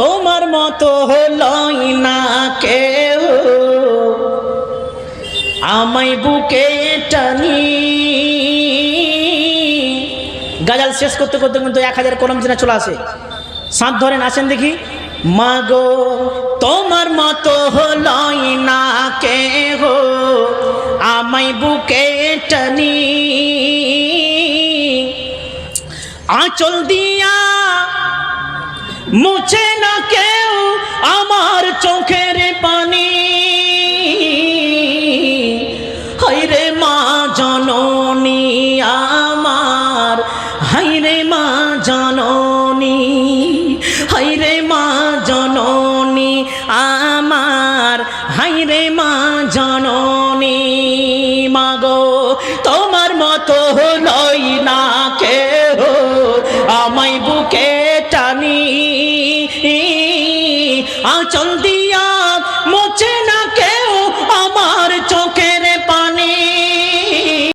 তোমার মতো হলই না কেউ। আমায় বুকে টানি। গাজাল শেষ করতে করতে কিন্তু এক হাজার কলম চেনা চলে আসে। সাঁত ধরেন, আসেন দেখি। মাগো, তোমার মতো হলই না কে হো আমায় বুকে টানি। আঁচল দিয়া মুছে না কেউ আমার চোখের পানি। হাইরে মা জননী আমার হাইরে মা জননী হাইরে মা জননী আমার হাইরে মা জননী। মাগো, তোমার মতো হলই না কেহ আচল দিয়া মোচে না কে